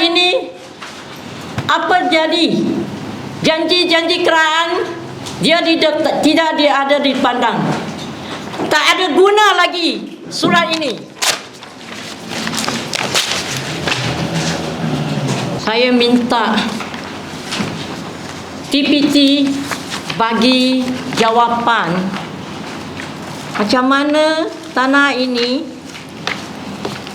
ini apa jadi? Janji-janji kerajaan dia tidak tidak dia ada dipandang. Tak ada guna lagi surat ini. Saya minta TPT bagi jawapan macam mana tanah ini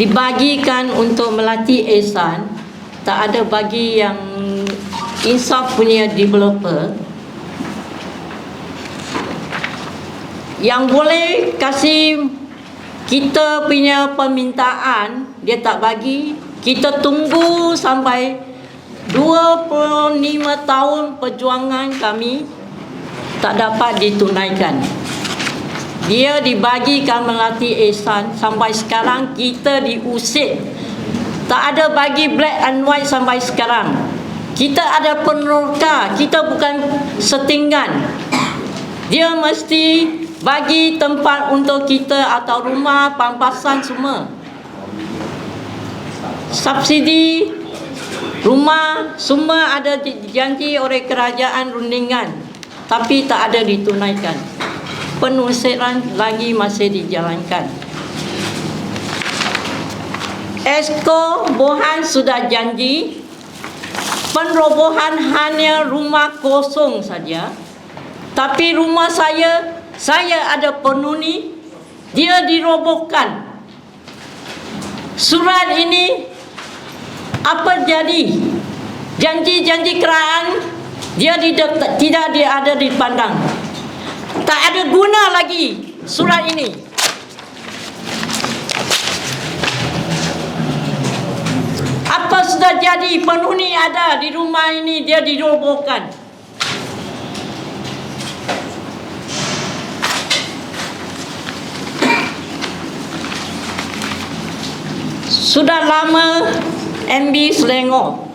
dibagikan untuk melatih Ehsan tak ada bagi yang insaf punya developer yang boleh kasih kita punya permintaan dia tak bagi kita tunggu sampai 25 tahun perjuangan kami tak dapat ditunaikan. Dia dibagikan melatih Ehsan sampai sekarang kita diusik tak ada bagi black and white sampai sekarang. Kita ada peneroka kita bukan setinggan. Dia mesti bagi tempat untuk kita atau rumah pampasan semua. Subsidi rumah semua ada dijanji oleh kerajaan rundingan tapi tak ada ditunaikan. Penusiran lagi masih dijalankan Esko Bohan sudah janji penerobohan hanya rumah kosong saja. Tapi rumah saya saya ada penuni dia dirobohkan. Surat ini apa jadi? Janji-janji kerajaan dia tidak tidak ada dipandang tak ada guna lagi surat ini apa sudah jadi penghuni ada di rumah ini dia dirobohkan. Sudah lama MB Selangor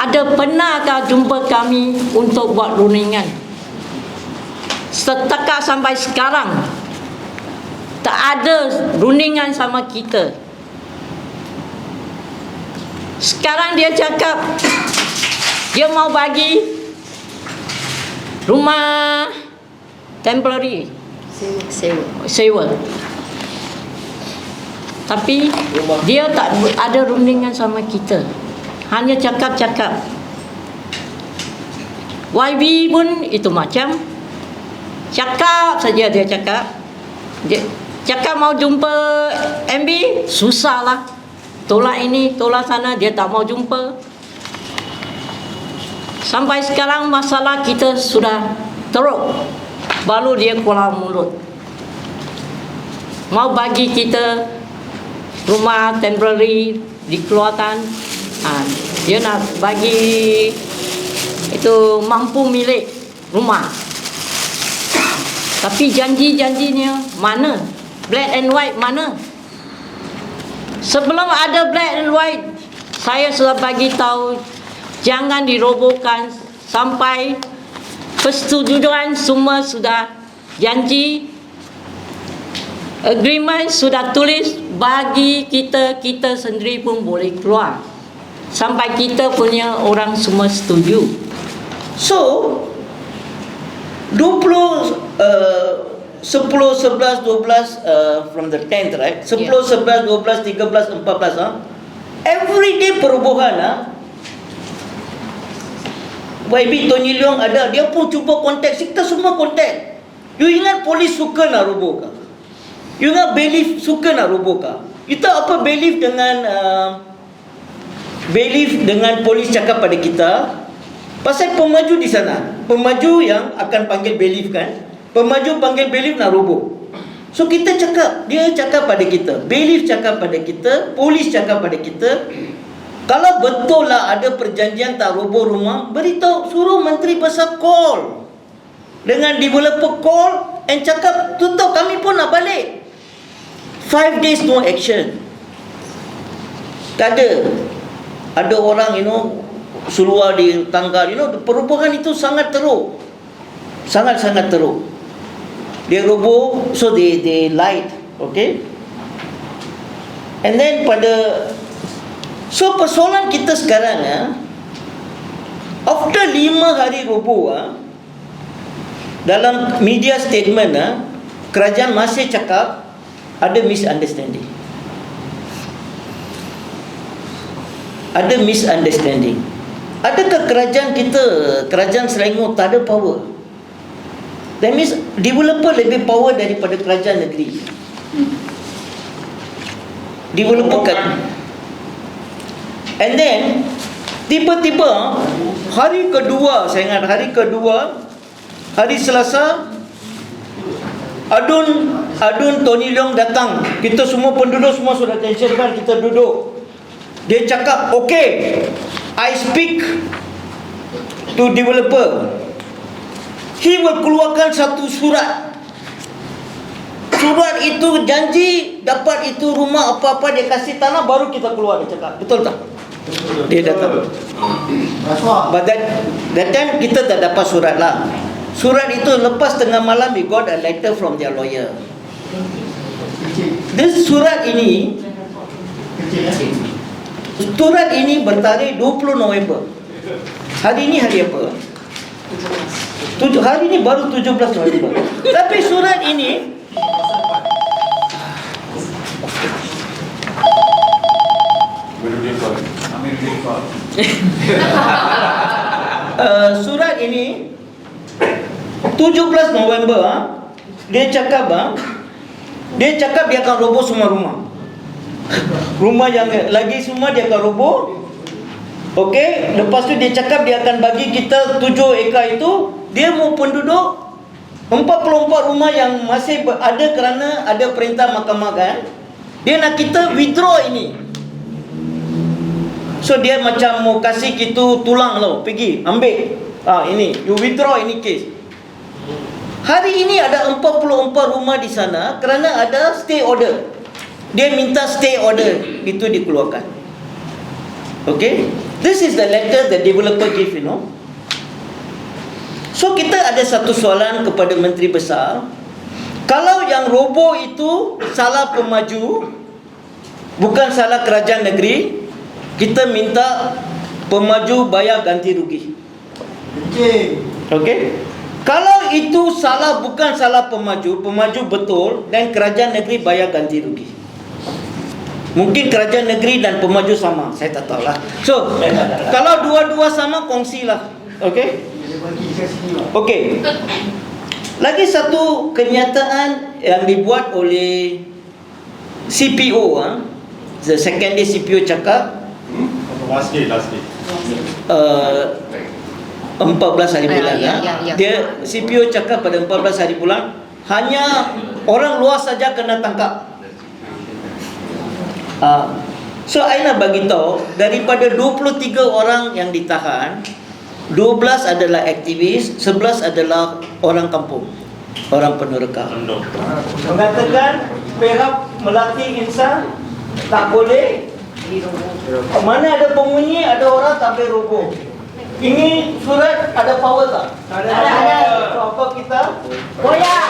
ada pernahkah jumpa kami untuk buat rundingan setakat sampai sekarang tak ada rundingan sama kita sekarang dia cakap dia mau bagi rumah temporary. Sewa. sewa. Tapi dia tak ada rundingan sama kita. Hanya cakap-cakap. YB pun itu macam. Cakap saja dia cakap. Dia cakap mau jumpa MB susahlah tolak ini tolak sana dia tak mau jumpa. Sampai sekarang masalah kita sudah teruk. Baru dia keluar mulut. Mau bagi kita rumah temporary dikeluarkan ha, dia nak bagi itu mampu milik rumah. Tapi janji-janjinya mana? Black and white mana sebelum ada black and white saya sudah bagi tahu jangan dirobohkan sampai persetujuan semua sudah janji agreement sudah tulis bagi kita kita sendiri pun boleh keluar. Sampai kita punya orang semua setuju. So 20 uh, 10 11 12 uh, from the 10th right? 10 Yeah. 11 12 13 14 ah every day perubahan ah YB Tony Leong ada. Dia pun cuba kontak kita semua kontak you ingat polis suka nak robohkan you ingat bailiff suka nak robohkan kita apa bailiff dengan uh, bailiff dengan polis cakap pada kita? Pasal pemaju di sana. Pemaju yang akan panggil bailiff kan pemaju panggil bailiff nak roboh so kita cakap dia cakap pada kita bailiff cakap pada kita polis cakap pada kita kalau betul lah ada perjanjian tak roboh rumah beritahu suruh menteri besar call. Dengan developer call and cakap tutup kami pun nak balik. Five days no action. Tak ada. Ada orang you know seluar di tangga you know perubahan itu sangat teruk. Sangat-sangat teruk dia roboh so they they lied okay and then pada So persoalan kita sekarang ya, after lima hari roboh ah, dalam media statement ah, kerajaan masih cakap ada misunderstanding. Ada misunderstanding. Adakah kerajaan kita, kerajaan Selangor tak ada power? That means developer lebih power daripada kerajaan negeri. Developer kan. And then tiba-tiba hari kedua saya ingat hari kedua hari Selasa Adun Adun Tony Leong datang. Kita semua penduduk semua sudah tensionkan kita duduk. Dia cakap, "Okay, I speak to developer. He will keluarkan satu surat. Surat itu janji dapat itu rumah apa-apa dia kasih tanah baru kita keluar dia cakap. Betul tak? Dia datang. But that, that time kita tak dapat surat lah. Surat itu lepas tengah malam we got a letter from their lawyer. This surat ini Surat ini bertarikh 20 November. Hari ini hari apa? Tujuh, hari ini baru 17 November. Tapi surat ini uh, surat ini 17 November ah, dia cakap ah, dia cakap dia akan roboh semua rumah. Rumah yang lagi semua dia akan roboh. Okey, lepas tu dia cakap dia akan bagi kita 7 ekar itu, dia mau penduduk 44 rumah yang masih ada kerana ada perintah mahkamah kan. Dia nak kita withdraw ini. So dia macam mau kasih kita tulang tau, pergi ambil. Ah ini, you withdraw ini case. Hari ini ada 44 rumah di sana kerana ada stay order. Dia minta stay order itu dikeluarkan. Okay? This is the letter the developer give, you know. So kita ada satu soalan kepada Menteri Besar. Kalau yang roboh itu salah pemaju, bukan salah kerajaan negeri, kita minta pemaju bayar ganti rugi. Okey? Kalau itu salah bukan salah pemaju, pemaju betul dan kerajaan negeri bayar ganti rugi. Mungkin kerajaan negeri dan pemaju sama, saya tak tahu lah. So, kalau dua-dua sama kongsilah. Okey? Okey. Lagi satu kenyataan yang dibuat oleh CPO ah. The second day CPO cakap Last day, last day. uh, 14 hari Ah, bulan ya, ya, ya, ya. Dia CPO cakap pada 14 hari bulan hanya orang luar saja kena tangkap. Uh, so I nak bagi tahu daripada 23 orang yang ditahan 12 adalah aktivis, 11 adalah orang kampung, orang penerka. Mengatakan pihak melatih insan tak boleh mana ada pengunyi, ada orang tak boleh roboh. Ini surat ada power tak? Ada. Ada. So, apa kita? Boya.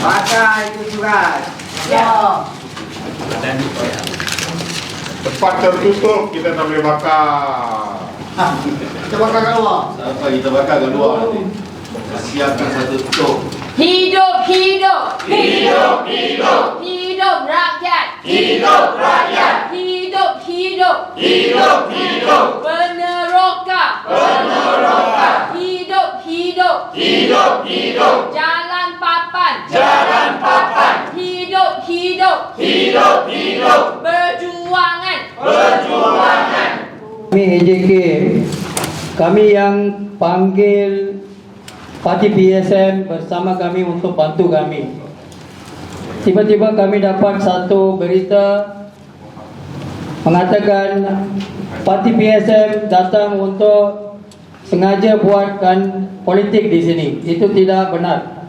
Baca itu surat. Ya. Tempat tertutup kita tak boleh bakar. Kita bakar kat luar. Apa kita bakar kat luar nanti? Siapkan satu stok. Hidup, hidup. Hidup, hidup. Hidup rakyat. Hidup rakyat. Hidup, hidup. Hidup, hidup. Peneroka. Peneroka. Hidup, hidup. Hidup, hidup. Jalan papan. Jalan papan. Hidup, hidup. Hidup, hidup. Berjuangan. Berjuangan. Kami AJK, kami yang panggil parti PSM bersama kami untuk bantu kami. Tiba-tiba kami dapat satu berita mengatakan parti PSM datang untuk sengaja buatkan politik di sini. Itu tidak benar.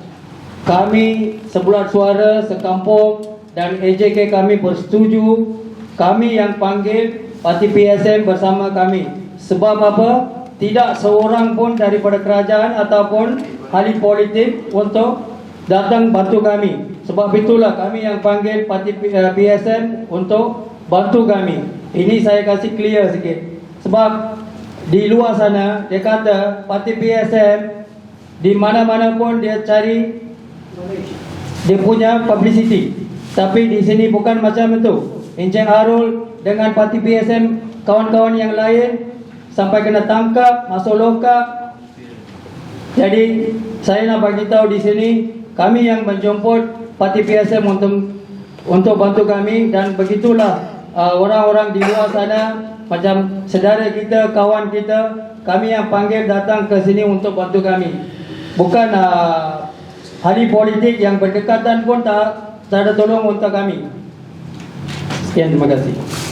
Kami sebulat suara sekampung dan AJK kami bersetuju kami yang panggil parti PSM bersama kami. Sebab apa? Tidak seorang pun daripada kerajaan ataupun ahli politik untuk datang bantu kami. Sebab itulah kami yang panggil parti P- eh, PSM untuk bantu kami. Ini saya kasih clear sikit. Sebab di luar sana dia kata parti PSM di mana-mana pun dia cari dia punya publicity. Tapi di sini bukan macam itu. Encik Harul dengan parti PSM kawan-kawan yang lain sampai kena tangkap, masuk lokap. Jadi saya nak bagi tahu di sini kami yang menjemput parti PSM untuk untuk bantu kami dan begitulah uh, orang-orang di luar sana macam saudara kita, kawan kita, kami yang panggil datang ke sini untuk bantu kami. Bukan uh, hari politik yang berdekatan pun tak tak ada tolong untuk kami. E Magazine.